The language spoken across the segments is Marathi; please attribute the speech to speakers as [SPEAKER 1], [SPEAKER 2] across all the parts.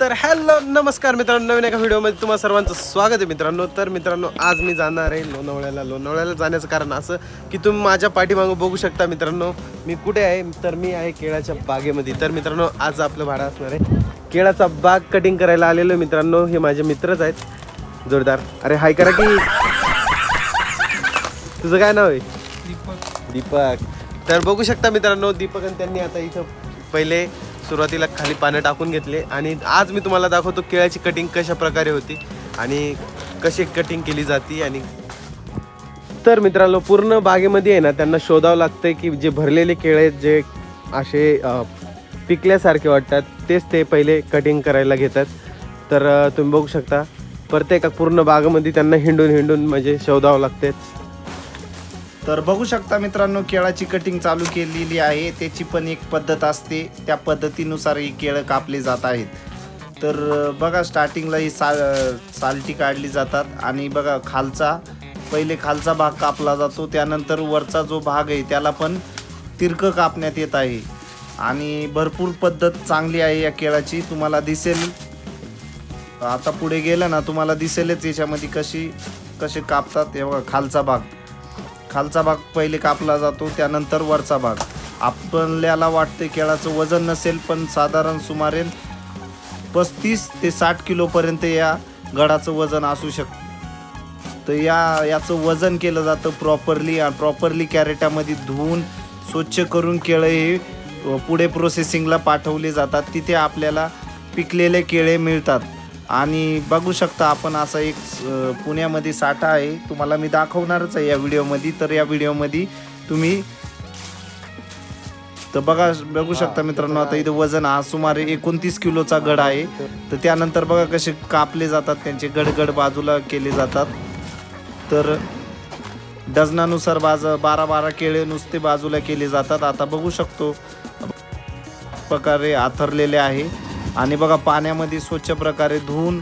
[SPEAKER 1] तर हॅलो नमस्कार मित्रांनो नवीन एका व्हिडिओमध्ये तुम्हाला सर्वांचं स्वागत आहे मित्रांनो. तर मित्रांनो आज मी जाणार आहे लोणावळ्याला. लोणावळ्याला जाण्याचं कारण असं की तुम्ही माझ्या पाठीमागं बघू शकता मित्रांनो मी कुठे आहे? तर मी आहे केळाच्या बागेमध्ये. तर मित्रांनो आज आपलं भाडं असणार आहे. केळाचा बाग कटिंग करायला आलेलो मित्रांनो. हे माझे मित्रच आहेत. जोरदार. अरे हाय करा की. तुझं काय नाव आहे? दीपक. तर बघू शकता मित्रांनो दीपक आणि त्यांनी आता इथं पहिले सुरुवातीला खाली पानं टाकून घेतले आणि आज मी तुम्हाला दाखवतो केळ्याची कटिंग कशा प्रकारे होती आणि कशी कटिंग केली जाते आणि तर मित्रांनो पूर्ण बागेमध्ये आहे ना त्यांना शोधावं लागतंय की जे भरलेले केळे जे असे पिकल्यासारखे वाटतात तेच ते पहिले कटिंग करायला घेतात. तर तुम्ही बघू शकता प्रत्येका पूर्ण बागेमध्ये त्यांना हिंडून हिंडून म्हणजे शोधावं लागतेच
[SPEAKER 2] तर बघू शकता मित्रांनो केळाची कटिंग चालू केलेली आहे. त्याची पण एक पद्धत असते. त्या पद्धतीनुसार ही केळं कापली जात आहेत. तर बघा स्टार्टिंगला ही साल सालटी काढली जातात. आणि बघा खालचा पहिले खालचा भाग कापला जातो. त्यानंतर वरचा जो भाग आहे त्याला पण तिरकं कापण्यात येत आहे. आणि भरपूर पद्धत चांगली आहे या केळाची. तुम्हाला दिसेल. आता पुढे गेलं ना तुम्हाला दिसेलच याच्यामध्ये कशी कसे कापतात. हे बघा खालचा भाग. खालचा भाग पहिले कापला जातो त्यानंतर वरचा भाग. आपल्याला वाटते केळाचं वजन नसेल पण साधारण सुमारे पस्तीस ते साठ किलोपर्यंत या गडाचं वजन असू शकतं तर या याचं वजन केलं जातं प्रॉपरली आणि प्रॉपरली कॅरेटामध्ये धुवून स्वच्छ करून केळं हे पुढे प्रोसेसिंगला पाठवले जातात. तिथे आपल्याला पिकलेले केळे मिळतात. आणि बघू शकता आपण असा एक पुण्यामध्ये साठा आहे. तुम्हाला मी दाखवणारच आहे या व्हिडिओमध्ये. तर या व्हिडिओमध्ये तुम्ही तर बघा बघू शकता मित्रांनो आता इथं वजन हा सुमारे एकोणतीस किलोचा गड आहे. तर त्यानंतर बघा कसे कापले जातात त्यांचे गडगड बाजूला केले जातात. तर डझनानुसार बाज बारा बारा केळे नुसते बाजूला केले जातात. आता बघू शकतो प्रकारे आथरलेले आहे. आणि बघा पाण्यामध्ये स्वच्छ प्रकारे धुवून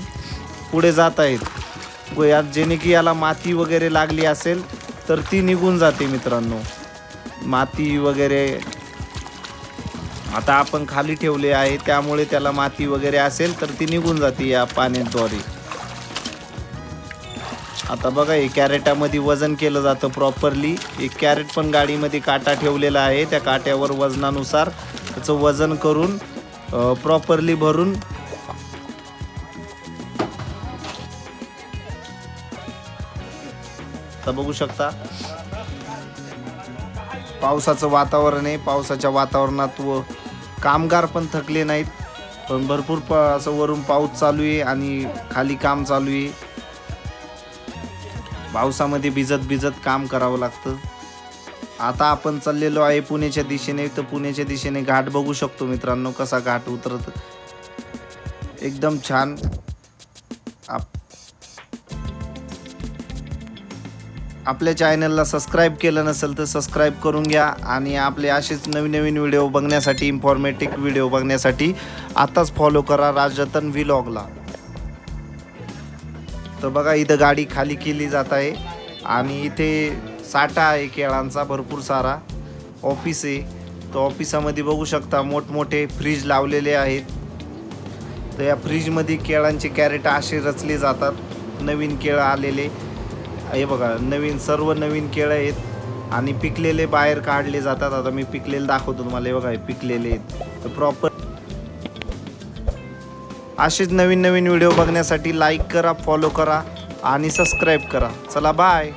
[SPEAKER 2] पुढे जात आहेत. व यात जेणे की याला माती वगैरे लागली असेल तर ती निघून जाते मित्रांनो. माती वगैरे आता आपण खाली ठेवले आहे त्यामुळे त्याला माती वगैरे असेल तर ती निघून जाते या पाण्याद्वारे. आता बघा हे कॅरेटामध्ये वजन केलं जातं प्रॉपरली. एक कॅरेट पण गाडीमध्ये काटा ठेवलेला आहे त्या काट्यावर वजनानुसार त्याचं वजन करून प्रॉपरली भरून तर बघू शकता. पावसाचं वातावरण आहे. पावसाच्या वातावरणात व कामगार पण थकले नाहीत. पण भरपूर प असं वरून पाऊस चालू आहे आणि खाली काम चालू आहे. पावसामध्ये भिजत भिजत काम करावं लागतं. आता आपण चाललेलो आहे पुण्याच्या दिशेने तर पुण्याच्या दिशेने घाट बघू शकतो मित्रांनो कसा घाट उतरत. एकदम छान. आप आपल्या चॅनलला सबस्क्राईब केलं नसेल तर सबस्क्राईब करून घ्या आणि आपले असेच नवीन नवीन व्हिडिओ बघण्यासाठी इन्फॉर्मेटिव्ह व्हिडिओ बघण्यासाठी आताच फॉलो करा राजरतन व्हिलॉगला तर बघा इथं गाडी खाली केली जात आहे आणि इथे साठा आहे केळांचा भरपूर सारा. ऑफिस आहे. तर ऑफिसामध्ये बघू शकता मोठमोठे फ्रीज लावलेले आहेत. तर या फ्रीजमध्ये केळांचे कॅरेट असे रचले जातात. नवीन केळं आलेले. हे बघा नवीन सर्व नवीन केळं आहेत. आणि पिकलेले बाहेर काढले जातात. आता मी पिकलेले दाखवतो तुम्हाला. हे बघा हे पिकलेले आहेत. तर प्रॉपर असेच नवीन नवीन व्हिडिओ बघण्यासाठी लाईक करा फॉलो करा आणि सबस्क्राईब करा. चला बाय